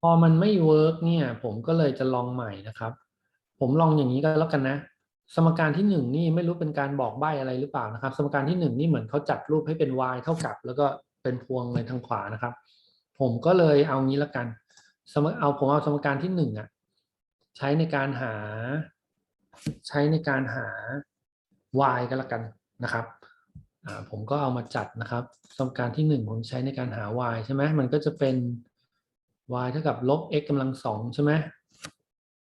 พอมันไม่เวิร์กเนี่ย ผมก็เลยจะลองใหม่นะครับ ผมลองอย่างนี้ก็แล้วกันนะ สมการที่หนึ่งนี่ไม่รู้เป็นการบอกใบ้อะไรหรือเปล่านะครับ สมการที่หนึ่งนี่เหมือนเขาจัดรูปให้เป็น y เท่ากับ แล้วก็เป็นพวงเลยทางขวานะครับ ผมก็เลยเอางี้ละกันสมเอาผมเอาสมการที่หนึ่งอะใช้ในการหา ใช้ในการหา y ก็แล้วกันนะครับ ผมก็เอามาจัดนะครับสมการที่หนึ่งผมใช้ในการหา y ใช่ไหมมันก็จะเป็น y เท่ากับลบ x กำลังสองใช่ไหม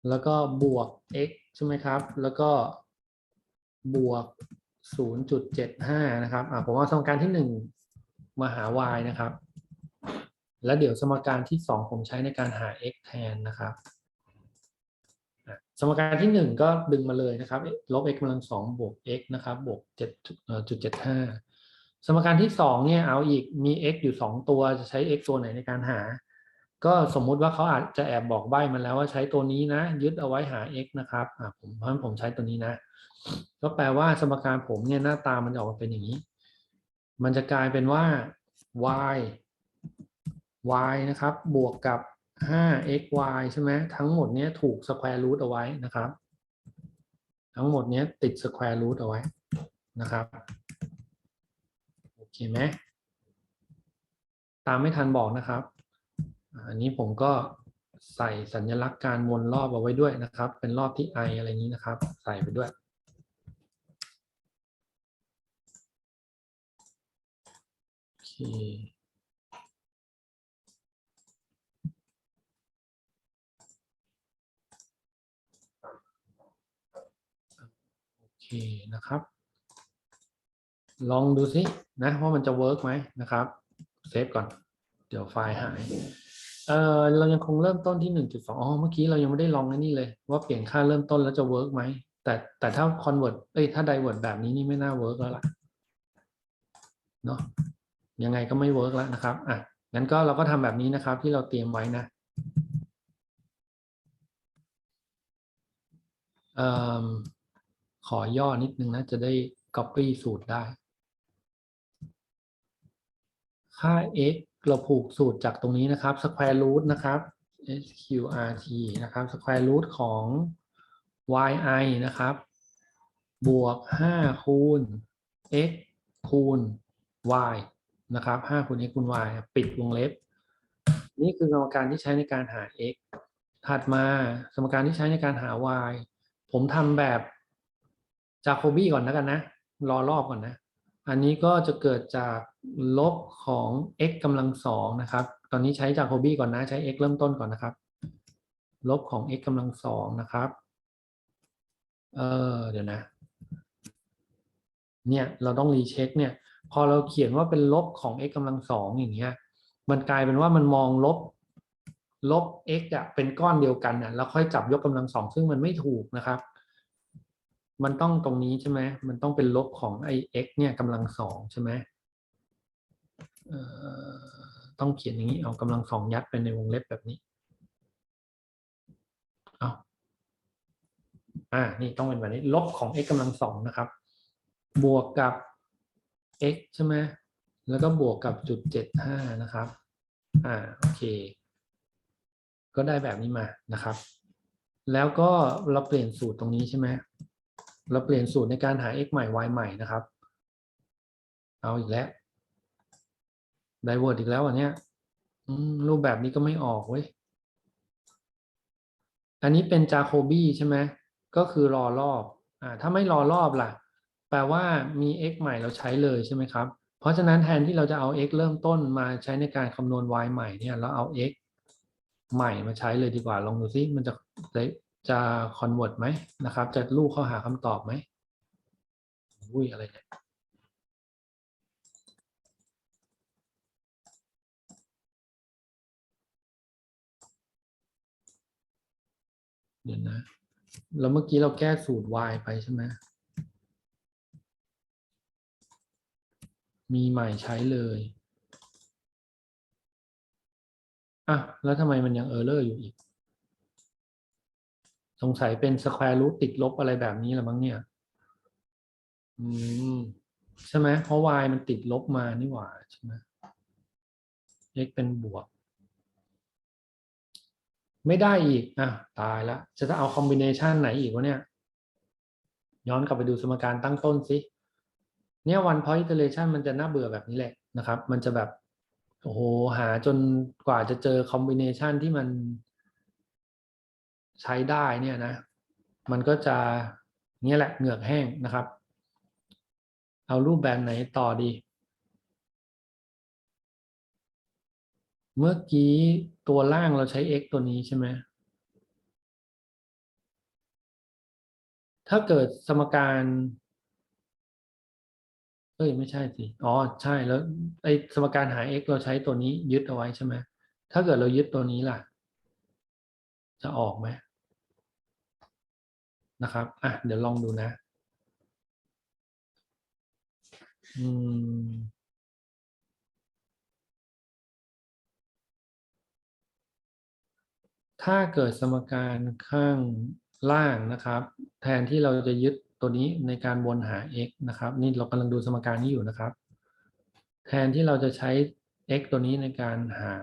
แล้วก็บวก x ใช่ไหมครับ แล้วก็บวก 0.75 นะครับอ่าผมเอาสมการที่หนึ่งมาหา y นะครับ แล้วเดี๋ยวสมการที่สองผมใช้ในการหา x แทนนะครับ สมการที่หนึ่งก็ดึงมาเลยนะครับลบ x กำลังสองบวก x นะครับบวก7จุด75สมการที่สองเนี่ยเอาอีกมี x อยู่สองตัวจะใช้ x ตัวไหนในการหา ก็สมมุติว่าเขาอาจจะแอบบอกใบ้มาแล้วว่าใช้ตัวนี้นะ ยึดเอาไว้หา x นะครับอะผมเพราะฉะนั้นผมใช้ตัวนี้นะ ก็แปลว่าสมการผมเนี่ยหน้าตามันจะออกมาเป็นอย่างนี้ มันจะกลายเป็นว่า y y นะครับ บวกกับ 5xy ใช่ไหมทั้งหมดเนี้ยถูก square root เอาไว้นะครับ ทั้งหมดเนี้ยติด square root เอาไว้นะครับโอเคไหมตามไม่ทันบอกนะครับ อันนี้ผมก็ใส่สัญลักษณ์การวนรอบเอาไว้ด้วยนะครับ เป็นรอบที่ i อะไรนี้นะครับ ใส่ไปด้วยโอเค เคนะครับ ลองดูสินะว่ามันจะเวิร์กไหมนะครับเซฟก่อน เดี๋ยวไฟล์หายเออเรายังคงเริ่มต้นที่หนึ่งจุดสองอ๋อเมื่อกี้เรายังไม่ได้ลองไอ้นี่เลย ว่าเปลี่ยนค่าเริ่มต้นแล้วจะเวิร์กไหมแต่แต่ถ้าคอนเวิร์ตเอ้ยถ้าไดเวิร์ตแบบนี้นี่ไม่น่าเวิร์กแล้วล่ะเนาะยังไงก็ไม่เวิร์กแล้วนะครับอะงั้นก็เราก็ทำแบบนี้นะครับที่เราเตรียมไว้นะเอ่อ ขอย่อนิดนึงนะ จะได้ copy สูตรได้ ค่า x เราผูกสูตรจากตรงนี้นะครับ square root นะครับ sqrt นะครับ square root ของ yi นะครับ บวก 5 คูณ x คูณ y นะครับ5คูณ x คูณ y ปิดวงเล็บ นี่คือสมการที่ใช้ในการหา x ถัดมาสมการที่ใช้ในการหา y ผมทำแบบ จาโคบี้ก่อนนะกันนะรอรอบก่อนนะ อันนี้ก็จะเกิดจากลบของ x กำลังสองนะครับ ตอนนี้ใช้จาโคบี้ก่อนนะ ใช้ x เริ่มต้นก่อนนะครับ ลบของ x กำลังสองนะครับ เออเดี๋ยวนะ เนี่ยเราต้องรีเช็คเนี่ย พอเราเขียนว่าเป็นลบของ x กำลังสองอย่างเงี้ย มันกลายเป็นว่ามันมองลบลบ x อะเป็นก้อนเดียวกันอะแล้วค่อยจับยกกำลังสองซึ่งมันไม่ถูกนะครับ มันต้องตรงนี้ใช่ไหมมันต้องเป็นลบของไอ้ x เนี่ยกำลังสองใช่ไหมเอ่อต้องเขียนอย่างนี้เอากำลังสองยัดไปในวงเล็บแบบนี้เอาอ่านี่ต้องเป็นแบบนี้ลบของ x กำลังสองนะครับ บวกกับ x ใช่ไหมแล้วก็บวกกับจุดเจ็ดห้านะครับ อ่าโอเค ก็ได้แบบนี้มานะครับ แล้วก็เราเปลี่ยนสูตรตรงนี้ใช่ไหม เราเปลี่ยนสูตรในการหา x ใหม่ y ใหม่นะครับ เอาอีกแล้วไดเวอร์อีกแล้วอันเนี้ยรูปแบบนี้ก็ไม่ออกเว้ย อันนี้เป็นจาโคบีใช่ไหมก็คือรอรอบอ่าถ้าไม่รอรอบล่ะ แปลว่ามี x ใหม่เราใช้เลยใช่ไหมครับ เพราะฉะนั้นแทนที่เราจะเอา x เริ่มต้นมาใช้ในการคำนวณ y ใหม่เนี่ยเราเอา x ใหม่มาใช้เลยดีกว่าลองดูซิมันจะ จะ convert ไหมนะครับ จะลูกเข้าหาคำตอบไหมอุ้ยอะไรเนี่ยเดี๋ยวนะแล้วเมื่อกี้เราแก้สูตร y ไปใช่ไหมมีใหม่ใช้เลยอะแล้วทำไมมันยังเออร์เลอร์อยู่อีก สงสัยเป็น square root ติดลบอะไรแบบนี้แหละมั้งเนี่ย อืม ใช่ไหมเพราะ y มันติดลบมานี่หว่าใช่ไหม x เป็นบวก ไม่ได้อีก อะ ตายละ จะจะเอาคอมบิเนชันไหนอีกวะเนี่ย ย้อนกลับไปดูสมการตั้งต้นสิเนี่ย one point iteration มันจะน่าเบื่อแบบนี้แหละนะครับ มันจะแบบ โอ้โห หาจนกว่าจะเจอคอมบิเนชันที่มัน ใช้ได้เนี่ยนะ มันก็จะนี่แหละเหงือกแห้งนะครับ เอารูปแบบไหนต่อดี เมื่อกี้ตัวล่างเราใช้ x ตัวนี้ใช่ไหมถ้าเกิดสมการเอ้ยไม่ใช่สิ อ๋อใช่แล้วไอ้สมการหา x เราใช้ตัวนี้ยึดเอาไว้ใช่ไหม ถ้าเกิดเรายึดตัวนี้ล่ะ จะออกไหม นะครับอะเดี๋ยวลองดูนะ อืมถ้าเกิดสมการข้างล่างนะครับ แทนที่เราจะยึดตัวนี้ในการวนหา x นะครับ นี่เรากำลังดูสมการนี้อยู่นะครับ แทนที่เราจะใช้ x ตัวนี้ในการหา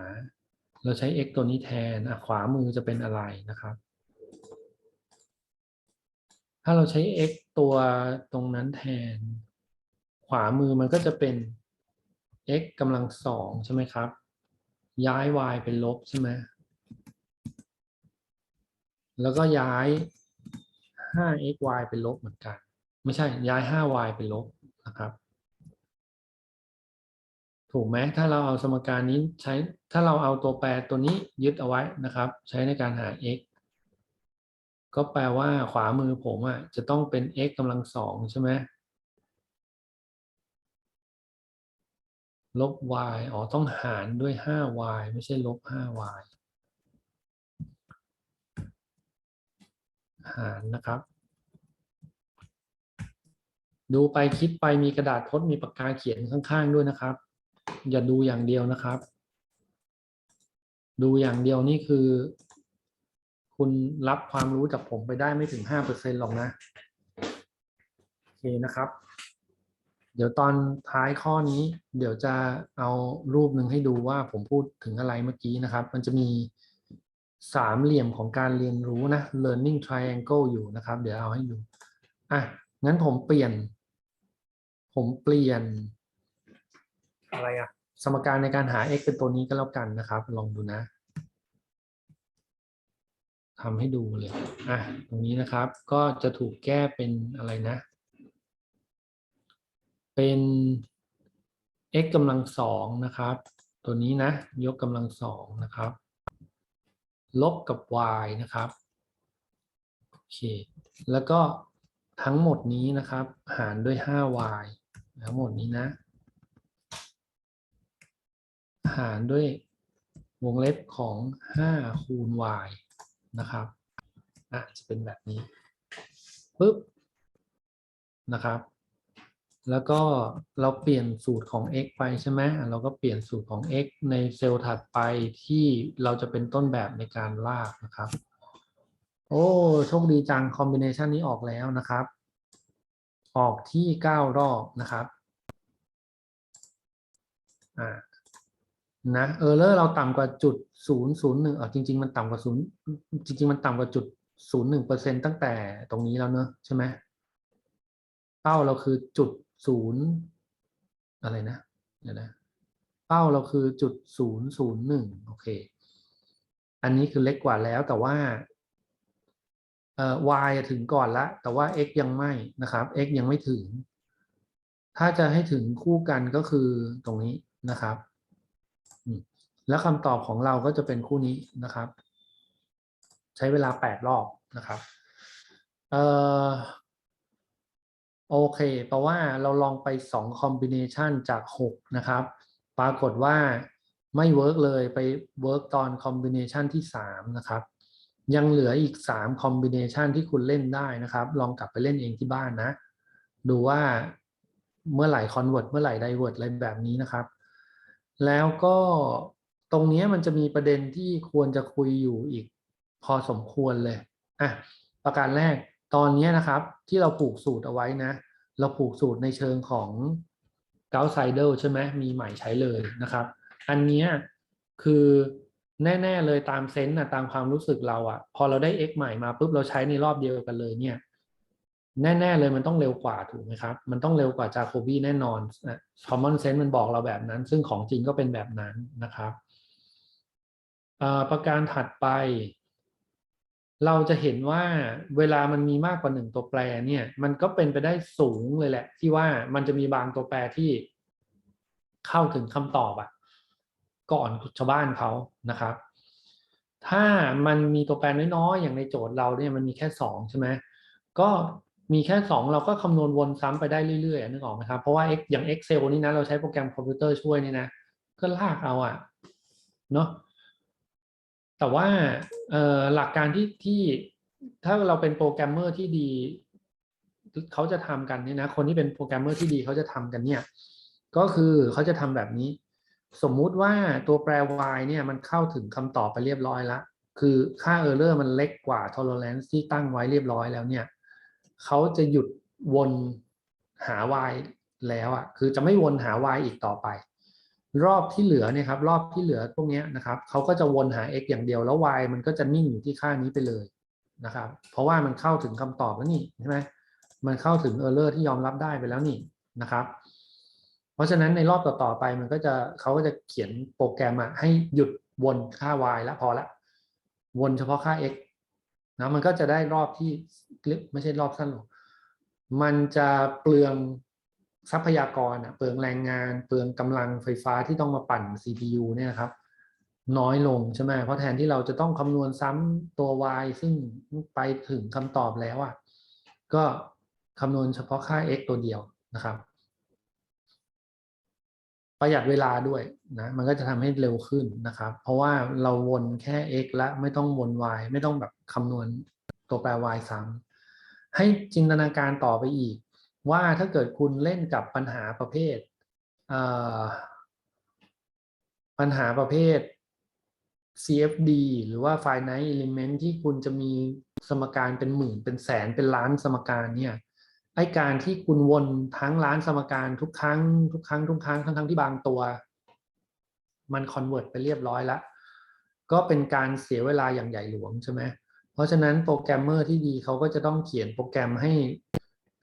เราใช้ x ตัวนี้แทนขวามือจะเป็นอะไรนะครับ ถ้าเราใช้ x ตัวตรงนั้นแทน ขวามือมันก็จะเป็น x กำลังสองใช่ไหมครับ ย้าย y เป็นลบใช่ไหมแล้วก็ย้าย 5xy เป็นลบเหมือนกัน ไม่ใช่ย้าย 5y เป็นลบนะครับ ถูกไหมถ้าเราเอาสมการนี้ใช้ถ้าเราเอาตัวแปรตัวนี้ยึดเอาไว้นะครับ ใช้ในการหา x ก็แปลว่าขวามือผมอะจะต้องเป็น x กำลังสองใช่ไหมลบ y อ๋อ ต้องหารด้วย 5y ไม่ใช่ลบ 5y หารนะครับ ดูไปคิดไปมีกระดาษทดมีปากกาเขียนข้างๆด้วยนะครับ อย่าดูอย่างเดียวนะครับ ดูอย่างเดียวนี่คือ คุณรับความรู้จากผมไปได้ไม่ถึงห้าเปอร์เซ็นหรอกนะ โอเคนะครับ เดี๋ยวตอนท้ายข้อนี้ เดี๋ยวจะเอารูปหนึ่งให้ดูว่าผมพูดถึงอะไรเมื่อกี้นะครับ มันจะมีสามเหลี่ยมของการเรียนรู้นะ learning triangle อยู่นะครับ เดี๋ยวเอาให้ดู อะ งั้นผมเปลี่ยน ผมเปลี่ยน อะไรอะสมการในการหา x เป็นตัวนี้ก็แล้วกันนะครับ ลองดูนะ ทำให้ดูเลย อะ ตรงนี้นะครับ ก็จะถูกแก้เป็นอะไรนะ เป็น x กำลังสองนะครับ ตัวนี้นะ ยกกำลังสองนะครับ ลบกับ y นะครับ โอเค แล้วก็ทั้งหมดนี้นะครับ หารด้วย 5y ทั้งหมดนี้นะ หารด้วยวงเล็บของ 5 คูณ y นะครับอะจะเป็นแบบนี้ปุ๊บนะครับ แล้วก็เราเปลี่ยนสูตรของ x ไปใช่ไหมเราก็เปลี่ยนสูตรของ x ในเซลล์ถัดไปที่เราจะเป็นต้นแบบในการลากนะครับ โอ้โชคดีจังคอมบิเนชันนี้ออกแล้วนะครับ ออกที่เก้ารอบนะครับอ่า นะเออร์เลอร์เราต่ำกว่าจุดศูนย์ศูนย์หนึ่งอ๋อจริง ๆ มันต่ำกว่าศูนย์จริง ๆ มันต่ำกว่าจุดศูนย์หนึ่งเปอร์เซ็นตั้งแต่ตรงนี้แล้วเนอะใช่ไหมเป้าเราคือจุดศูนย์อะไรนะเดี๋ยวนะเป้าเราคือจุดศูนย์ศูนย์หนึ่งโอเค อันนี้คือเล็กกว่าแล้วแต่ว่าเอ่อ y ถึงก่อนละ แต่ว่า x ยังไม่นะครับ x ยังไม่ถึง ถ้าจะให้ถึงคู่กันก็คือตรงนี้นะครับ แล้วคำตอบของเราก็จะเป็นคู่นี้นะครับ ใช้เวลา 8 รอบนะครับเออโอเคแปลว่าเราลองไป2 combination จาก 6 นะครับ ปรากฏว่าไม่เวิร์กเลยไปเวิร์กตอน combination ที่ 3 นะครับ ยังเหลืออีก3 combination ที่คุณเล่นได้นะครับ ลองกลับไปเล่นเองที่บ้านนะ ดูว่าเมื่อไหร่ convert เมื่อไหร่ divert อะไรแบบนี้นะครับ แล้วก็ ตรงนี้มันจะมีประเด็นที่ควรจะคุยอยู่อีก พอสมควรเลยอะประการแรกตอนนี้นะครับที่เราผูกสูตรเอาไว้นะ เราผูกสูตรในเชิงของ g a u s s i d e ใช่ไหมมีใหม่ใช้เลยนะครับ อันนี้คือแน่ๆเลยตามเซนส์นะตามความรู้สึกเราอะพอเราได้ x ใหม่มาปุ๊บเราใช้ในรอบเดียวกันเลยเนี่ย แน่ๆเลยมันต้องเร็วกว่าถูกไหมครับ มันต้องเร็วกว่าจาโคบีแน่นอน common sense มันบอกเราแบบนั้น ซึ่งของจริงก็เป็นแบบนั้นนะครับ ประการถัดไป เราจะเห็นว่าเวลามันมีมากกว่าหนึ่งตัวแปรเนี่ย มันก็เป็นไปได้สูงเลยแหละ ที่ว่ามันจะมีบางตัวแปรที่เข้าถึงคำตอบอะก่อนชาวบ้านเขานะครับ ถ้ามันมีตัวแปรน้อยๆอย่างในโจทย์เราเนี่ยมันมีแค่สองใช่ไหมก็มีแค่สองเราก็คำนวณวนซ้ำไปได้เรื่อยๆนึกออกไหมครับ เพราะว่า X อย่าง Excel นี่นะ เราใช้โปรแกรมคอมพิวเตอร์ช่วยนี่นะ ก็ลากเอาอะเนาะ แต่ว่าหลักการที่ที่ถ้าเราเป็นโปรแกรมเมอร์ที่ดีเขาจะทำกันเนี่ยนะคนที่เป็นโปรแกรมเมอร์ที่ดีเขาจะทำกันเนี่ย ก็คือเขาจะทำแบบนี้ สมมุติว่าตัวแปร y เนี่ยมันเข้าถึงคำตอบไปเรียบร้อยแล้วคือค่า error มันเล็กกว่า tolerance ที่ตั้งไว้เรียบร้อยแล้วเนี่ยเขาจะหยุดวนหา y แล้วอะคือจะไม่วนหา y อีกต่อไป รอบที่เหลือเนี่ยครับรอบที่เหลือพวกนี้นะครับเขาก็จะวนหา x อย่างเดียวแล้ว y มันก็จะนิ่งอยู่ที่ค่านี้ไปเลยนะครับ เพราะว่ามันเข้าถึงคำตอบแล้วนี่ใช่ไหมมันเข้าถึง error ที่ยอมรับได้ไปแล้วนี่นะครับ เพราะฉะนั้นในรอบต่อๆไปมันก็จะเขาก็จะเขียนโปรแกรมอะให้หยุดวนค่า y แล้วพอละวนเฉพาะค่า x นะมันก็จะได้รอบที่ไม่ใช่รอบสั้นหรอกมันจะเปลือง ทรัพยากรเปลืองแรงงาน เปลืองกำลังไฟฟ้าที่ต้องมาปั่น CPU เนี่ยครับ น้อยลงใช่ไหมเพราะแทนที่เราจะต้องคำนวณซ้ำตัว y ซึ่งไปถึงคำตอบแล้วอะก็คำนวณเฉพาะค่า x ตัวเดียวนะครับ ประหยัดเวลาด้วยนะมันก็จะทำให้เร็วขึ้นนะครับ เพราะว่าเราวนแค่ x และไม่ต้องวน y ไม่ต้องแบบคำนวณตัวแปร y ซ้ำให้จินตนาการต่อไปอีก ว่าถ้าเกิดคุณเล่นกับปัญหาประเภทปัญหาประเภท CFD หรือว่า finite element ที่คุณจะมีสมการเป็นหมื่นเป็นแสนเป็นล้านสมการเนี่ยไอการที่คุณวนทั้งล้านสมการทุกครั้งทุกครั้งทุกครั้งทั้งทั้งที่บางตัว มันคอนเวิร์ตไปเรียบร้อยแล้ว ก็เป็นการเสียเวลาอย่างใหญ่หลวงใช่ไหมเพราะฉะนั้นโปรแกรมเมอร์ที่ดีเขาก็จะต้องเขียนโปรแกรมให้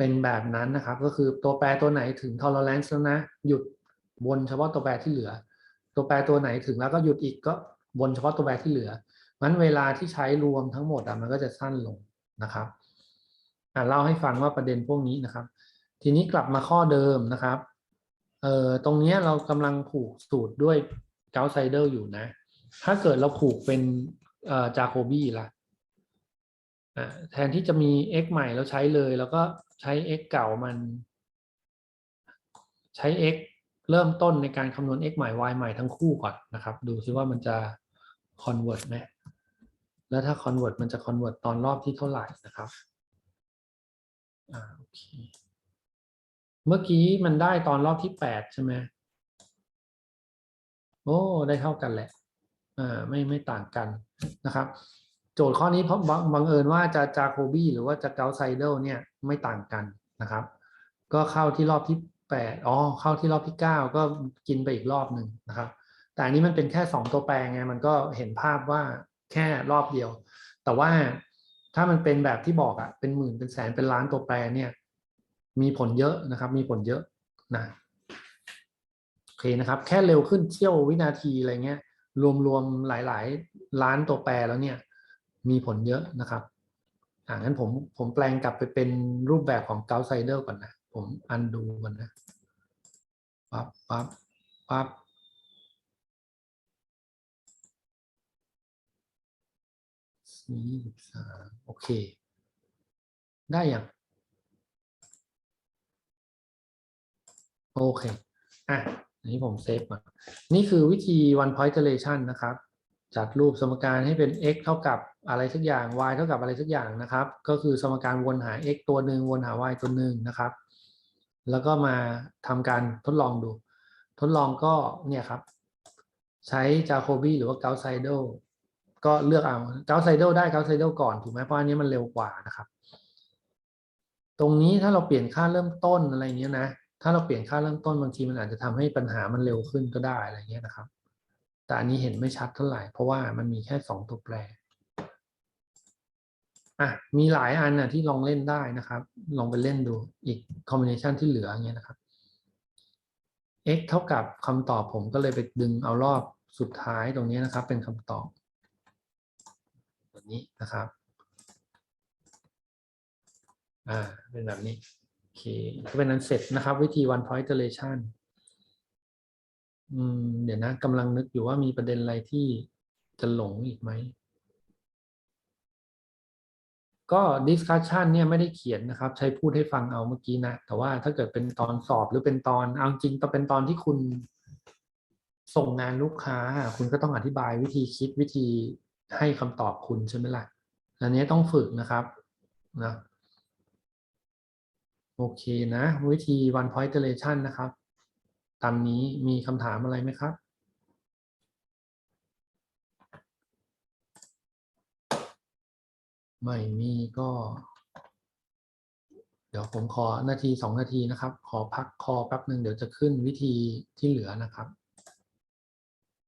เป็นแบบนั้นนะครับ ก็คือตัวแปรตัวไหนถึง tolerance แล้วนะ หยุดวนเฉพาะตัวแปรที่เหลือ ตัวแปรตัวไหนถึงแล้วก็หยุดอีกก็วนเฉพาะตัวแปรที่เหลือมันเวลาที่ใช้รวมทั้งหมดอะมันก็จะสั้นลงนะครับอ่าเล่าให้ฟังว่าประเด็นพวกนี้นะครับ ทีนี้กลับมาข้อเดิมนะครับเอ่อตรงนี้เรากำลังผูกสูตรด้วยเกาไซเดอร์อยู่นะ ถ้าเกิดเราผูกเป็นเอ่อจาโคบีล่ะอ่าแทนที่จะมี x ใหม่แล้วใช้เลย แล้วก็ ใช้ x เก่ามัน ใช้ x เริ่มต้นในการคำนวณ x ใหม่ y ใหม่ทั้งคู่ก่อนนะครับ ดูซิว่ามันจะ convert ไหมแล้วถ้า convert มันจะ convert ตอนรอบที่เท่าไหร่นะครับอ่าโอเคเมื่อกี้มันได้ตอนรอบที่แปดใช่ไหมโอ้ได้เท่ากันแหละอ่าไม่ไม่ต่างกันนะครับ โจทย์ข้อนี้เพราะบังเอิญว่าจะจาโคบี้หรือว่าจะเกาไซเดลเนี่ย ไม่ต่างกันนะครับ ก็เข้าที่รอบที่แปดอ๋อเข้าที่รอบที่เก้าก็กินไปอีกรอบหนึ่งนะครับ แต่อันนี้มันเป็นแค่สองตัวแปรไงมันก็เห็นภาพว่าแค่รอบเดียว แต่ว่าถ้ามันเป็นแบบที่บอกอะเป็นหมื่นเป็นแสนเป็นล้านตัวแปรเนี่ย มีผลเยอะนะครับ มีผลเยอะนะโอเคนะครับ แค่เร็วขึ้นเที่ยววินาทีอะไรเงี้ยรวมๆหลาย ๆ ล้านตัวแปรแล้วเนี่ย มีผลเยอะนะครับ อ่างั้นผมผมแปลงกลับไปเป็นรูปแบบของเกาไซเดอร์ก่อนนะ ผมอันดูมันนะปั๊บปั๊บปั๊บสี่สิบสามโอเค ได้ยังโอเค อะอันนี้ผมเซฟมา นี่คือวิธี one point iteration นะครับ จัดรูปสมการให้เป็น x เท่ากับอะไรสักอย่าง y เท่ากับอะไรสักอย่างนะครับ ก็คือสมการวนหา x ตัวหนึ่งวนหา y ตัวหนึ่งนะครับ แล้วก็มาทำการทดลองดู ทดลองก็เนี่ยครับ ใช้จาโคบีหรือว่าเกาไซเดก็เลือกเอาเกาไซเดได้เกาไซเดก่อนถูกไหมเพราะอันนี้มันเร็วกว่านะครับ ตรงนี้ถ้าเราเปลี่ยนค่าเริ่มต้นอะไรเงี้ยนะถ้าเราเปลี่ยนค่าเริ่มต้นบางทีมันอาจจะทำให้ปัญหามันเร็วขึ้นก็ได้อะไรเงี้ยนะครับ แต่อันนี้เห็นไม่ชัดเท่าไหร่ เพราะว่ามันมีแค่สองตัวแปรอะมีหลายอันนะที่ลองเล่นได้นะครับ ลองไปเล่นดูอีกคอมบิเนชันที่เหลืออย่างเงี้ยนะครับ x เท่ากับคำตอบผมก็เลยไปดึงเอารอบสุดท้ายตรงนี้นะครับ เป็นคำตอบแบบนี้นะครับ อ่า เป็นแบบนี้ โอเคก็เป็นนั้นเสร็จนะครับ วิธี one point iteration อืม เดี๋ยวนะกำลังนึกอยู่ว่ามีประเด็นอะไรที่จะหลงอีกไหม ก็ discussion เนี่ยไม่ได้เขียนนะครับ ใช้พูดให้ฟังเอาเมื่อกี้นะ แต่ว่าถ้าเกิดเป็นตอนสอบหรือเป็นตอน เอาจริงต้อเป็นตอนที่คุณส่งงานลูกค้า คุณก็ต้องอธิบายวิธีคิดวิธีให้คำตอบคุณใช่ไหมล่ะ อันนี้ต้องฝึกนะครับนะโอเคนะ วิธี one point iteration นะครับ ตามนี้มีคำถามอะไรไหมครับ ไม่มีก็ เดี๋ยวผมขอนาทีสองนาทีนะครับ ขอพักคอแป๊บหนึ่งเดี๋ยวจะขึ้นวิธีที่เหลือนะครับ